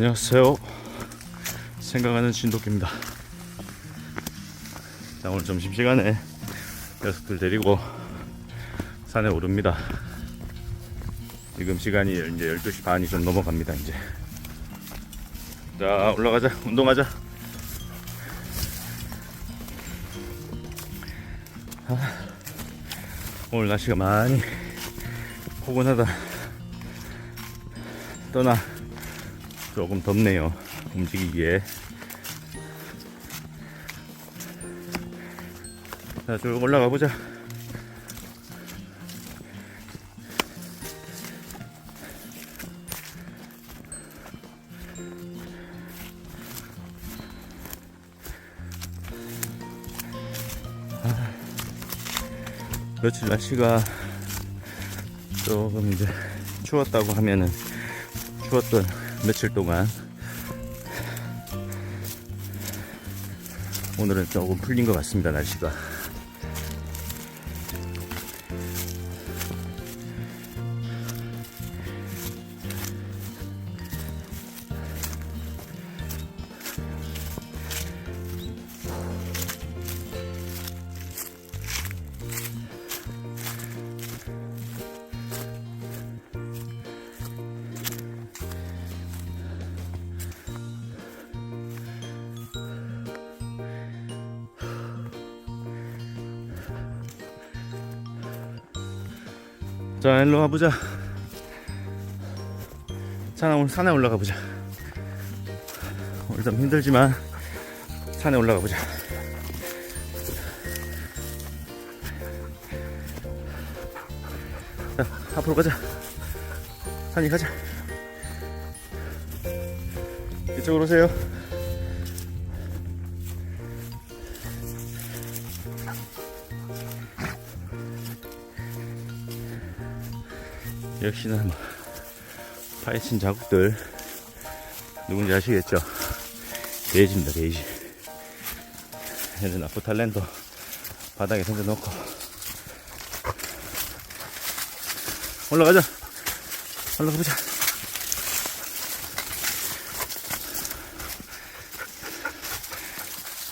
안녕하세요. 생각하는 진돗개입니다. 자, 오늘 점심시간에 녀석들 데리고 산에 오릅니다. 지금 시간이 이제 12시 반이 좀 넘어갑니다, 이제. 자, 올라가자. 운동하자. 아, 오늘 날씨가 많이 포근하다. 떠나 조금 덥네요. 움직이기에. 자, 쭉 올라가 보자. 아, 며칠 날씨가 조금 이제 추웠다고 하면은 추웠던 며칠 동안 오늘은 조금 풀린 것 같습니다 날씨가 자 일로 가보자. 산에, 올- 산에 올라가 보자. 오늘 좀 힘들지만 산에 올라가 보자. 자 앞으로 가자. 산이 가자. 이쪽으로 오세요 역시나 뭐 파헤친 자국들 누군지 아시겠죠? 베이지입니다 베이지. 얘는 나프탈렌도 바닥에 던져놓고. 올라가자. 올라가 보자.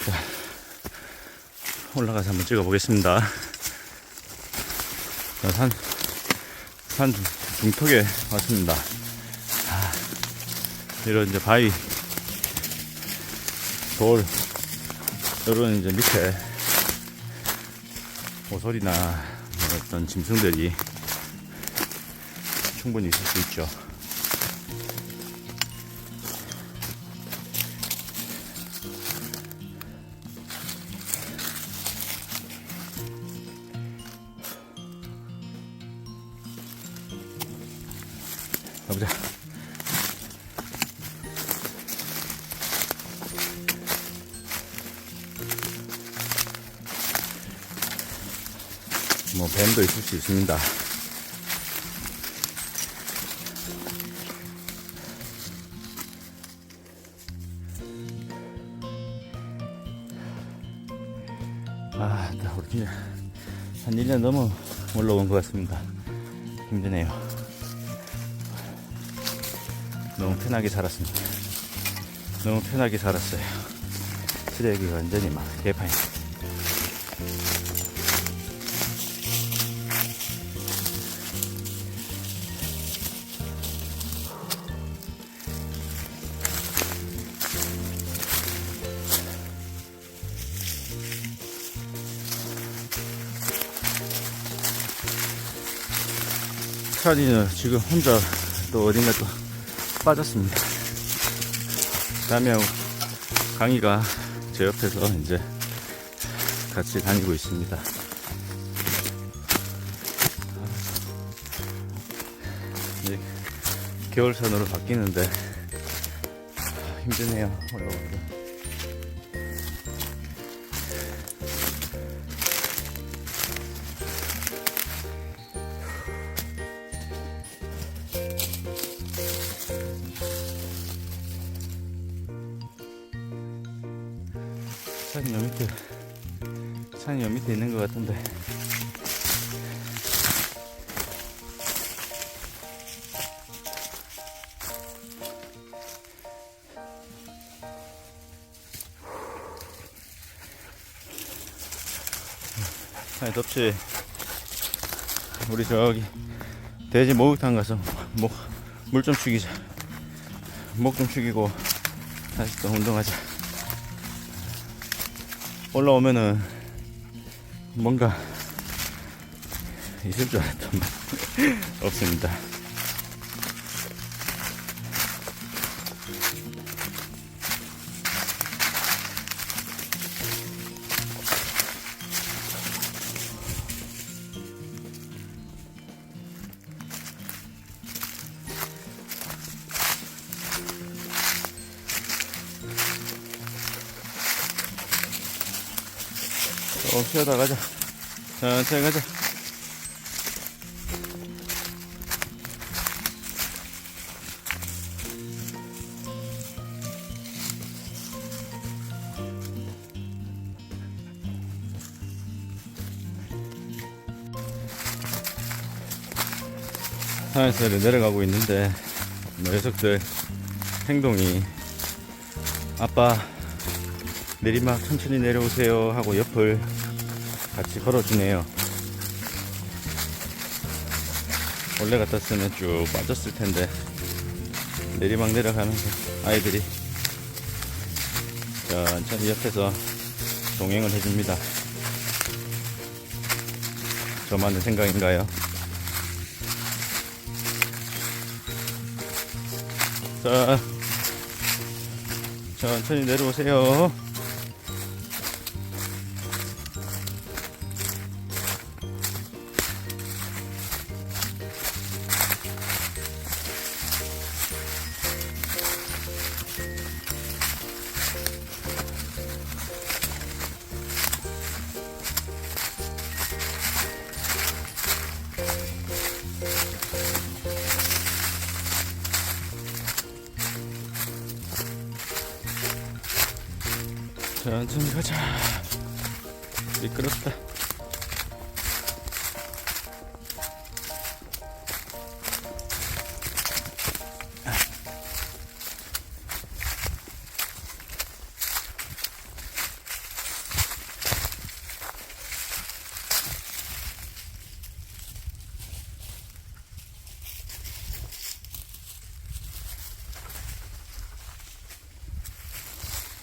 자, 올라가서 한번 찍어 보겠습니다. 자, 산, 산 중턱에 왔습니다. 아, 이런 이제 바위, 돌, 이런 이제 밑에 오소리나 뭐 어떤 짐승들이 충분히 있을 수 있죠. 가보자. 뭐 뱀도 있을 수 있습니다. 아, 나 우리 한 1년 넘어 올라온 것 같습니다. 힘드네요. 너무 편하게 살았습니다. 너무 편하게 살았어요. 쓰레기 완전히 막 개판이. 찬이는 지금 혼자 또 어딘가 또 빠졌습니다. 다음에 강희가 제 옆에서 이제 같이 다니고 있습니다. 이제 겨울산으로 바뀌는데 힘드네요. 올라오기 산이 여 밑에 산이 여 밑에 있는 것 같은데. 산이 덥지? 우리 저기 돼지 목욕탕 가서 목 물 좀 축이자. 목 좀 축이고 다시 또 운동하자. 올라오면은 뭔가 있을 줄 알았더만 없습니다 어, 쉬어다 가자. 천천히 가자. 산에서 내려가고 있는데 녀석들 행동이 아빠 내리막 천천히 내려오세요 하고 옆을 같이 걸어주네요. 원래 같았으면 쭉 빠졌을 텐데 내리막 내려가면서 아이들이 천천히 옆에서 동행을 해줍니다. 저만의 생각인가요? 자, 천천히 내려오세요. 천천히 가자. 미끄럽다.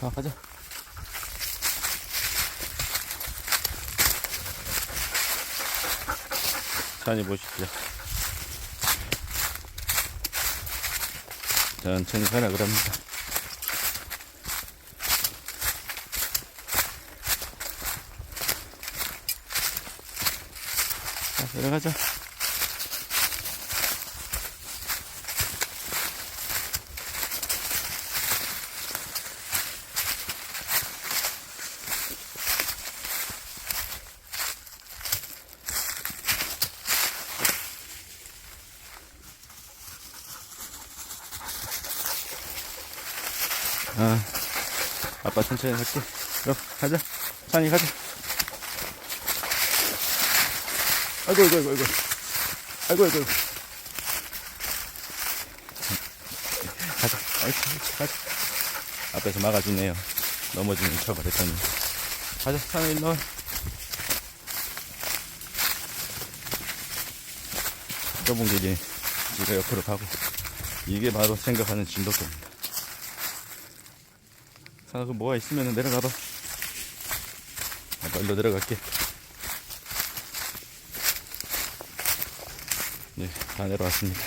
아, 가자. 천천히 보십시오. 천천히 가라 그럽니다. 자, 들어가자. 아, 아빠 천천히 갈게. 그럼 가자. 산이 가자. 아이고, 아이고, 아이고, 아이고. 아이고, 아이고. 가자. 아이고, 가자. 앞에서 막아주네요. 넘어지는 척을 했더니. 가자, 산에 일로 와. 좁은 길이 지가 옆으로 가고. 이게 바로 생각하는 진도입니다. 자, 그 뭐가 있으면 내려가봐. 아빠 일로 내려갈게. 네, 다 내려왔습니다.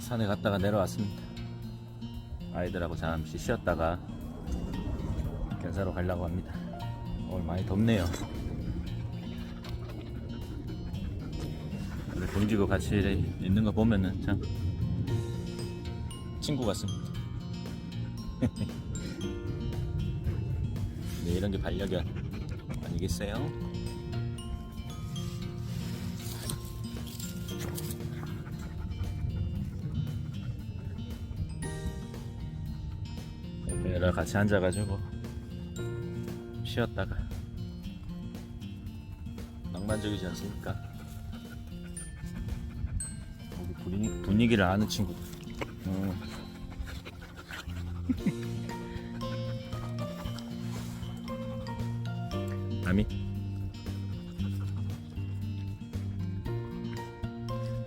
산에 갔다가 내려왔습니다. 아이들하고 잠시 쉬었다가 견사로 가려고 합니다. 오늘 많이 덥네요. 근데 동지고 같이 있는 거 보면은 참 친구 같습니다. 네, 이런 게 반려견 아니겠어요? 얘랑 같이 앉아가지고 쉬었다가 낭만적이지 않습니까? 분위기를 아는 친구들. 어.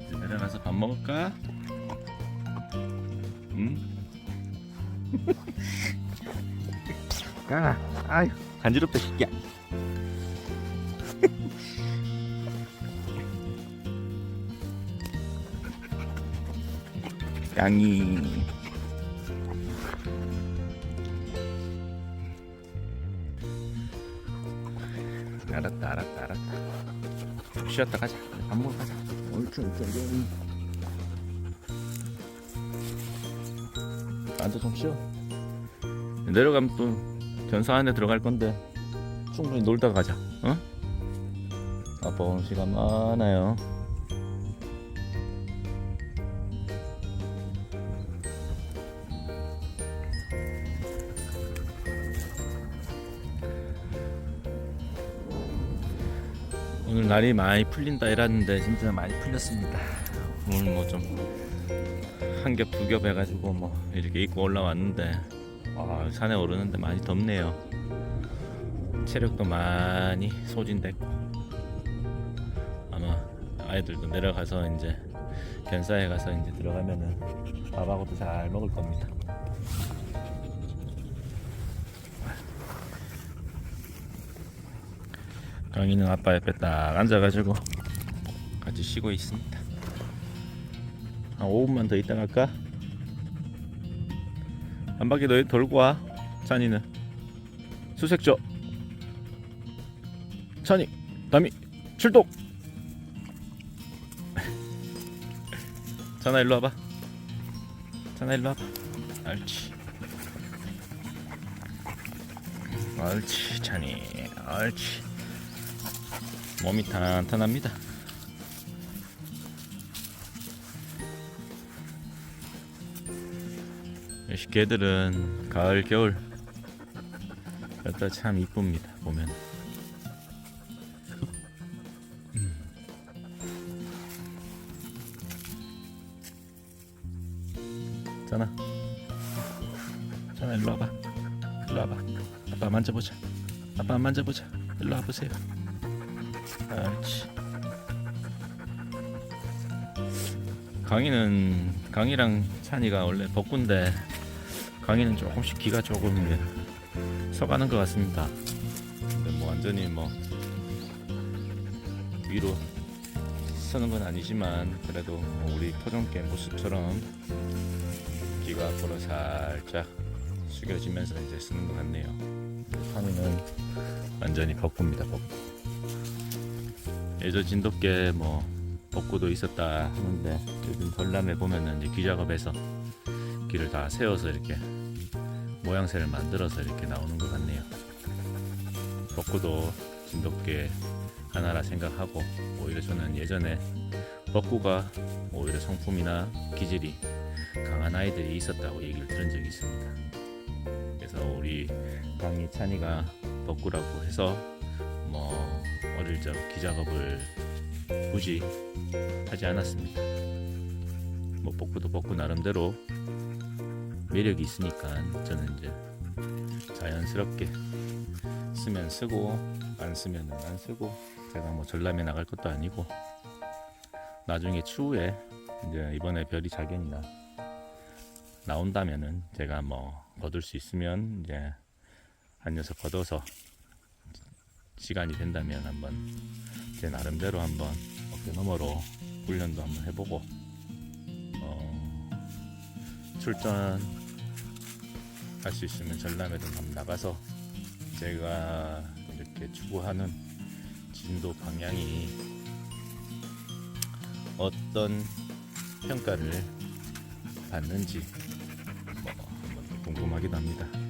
이제 내려가서 밥 먹을까? 응? 까나 아유 간지럽다 새끼야 양이. 알았다 알았다 알았다. 좀 쉬었다 가자. 밥 먹으러 가자. 옳지 옳지 옳지 앉아 좀 쉬어. 내려가면 또 견사 안에 들어갈 건데 충분히 놀다 가자. 어? 아빠 오늘 시간 많아요 날이 많이 풀린다 이랬는데 진짜 많이 풀렸습니다. 오늘 뭐 좀 한 겹 두 겹 해가지고 뭐 이렇게 입고 올라왔는데 아, 산에 오르는데 많이 덥네요. 체력도 많이 소진됐고 아마 아이들도 내려가서 이제 견사에 가서 이제 들어가면은 밥하고도 잘 먹을 겁니다. 강이는 아빠 옆에 딱 앉아가지고 같이 쉬고 있습니다. 한 5분만 더 있다 갈까? 한 바퀴 더 돌고 와. 찬이는 수색조. 찬이, 담이, 출동. 찬아 일로 와봐. 찬아 일로 와봐. 옳지. 옳지, 찬이, 옳지. 몸이 탄탄합니다. 역시 개들은 가을 겨울 여기다 참 이쁩니다 보면. 음. 자나. 자나 일로 와봐. 일로 와봐. 아빠 만져보자. 아빠 만져보자. 일로 와보세요 옳지 강이는 강이랑 찬이가 원래 벚군데 강이는 조금씩 기가 조금 서가는 것 같습니다. 근데 뭐 완전히 뭐 위로 서는 건 아니지만 그래도 뭐 우리 토종개 모습처럼 귀가 앞으로 살짝 숙여지면서 이제 쓰는 것 같네요. 찬이는 완전히 벚구입니다. 벚구. 예전 진돗개 뭐 벚구도 있었다 하는데 요즘 전람회 보면은 이제 귀 작업해서 귀를 다 세워서 이렇게 모양새를 만들어서 이렇게 나오는 것 같네요. 벚구도 진돗개 하나라 생각하고 오히려 저는 예전에 벚구가 오히려 성품이나 기질이 강한 아이들이 있었다고 얘기를 들은 적이 있습니다. 그래서 우리 강희 찬이가 벚구라고 해서 뭐 어릴 적 기작업을 굳이 하지 않았습니다. 뭐 벚구도 벚구 나름대로 매력이 있으니까 저는 이제 자연스럽게 쓰면 쓰고 안 쓰면 안 쓰고 제가 뭐 전람에 나갈 것도 아니고 나중에 추후에 이제 이번에 별이 자견이나 나온다면은 제가 뭐 거둘 수 있으면 이제 한 녀석 거둬서 시간이 된다면 한번 제 나름대로 한번 어깨 너머로 훈련도 한번 해보고 어, 출전 할 수 있으면 전람에도 한번 나가서 제가 이렇게 추구하는 진도 방향이 어떤 평가를 받는지 뭐 한번 궁금하기도 합니다.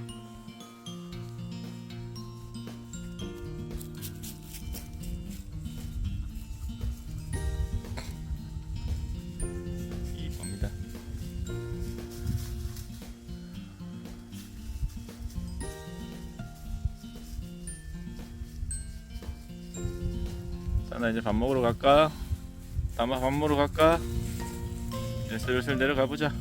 나 이제 밥 먹으러 갈까? 다마 밥 먹으러 갈까? 이제 슬슬 내려가 보자.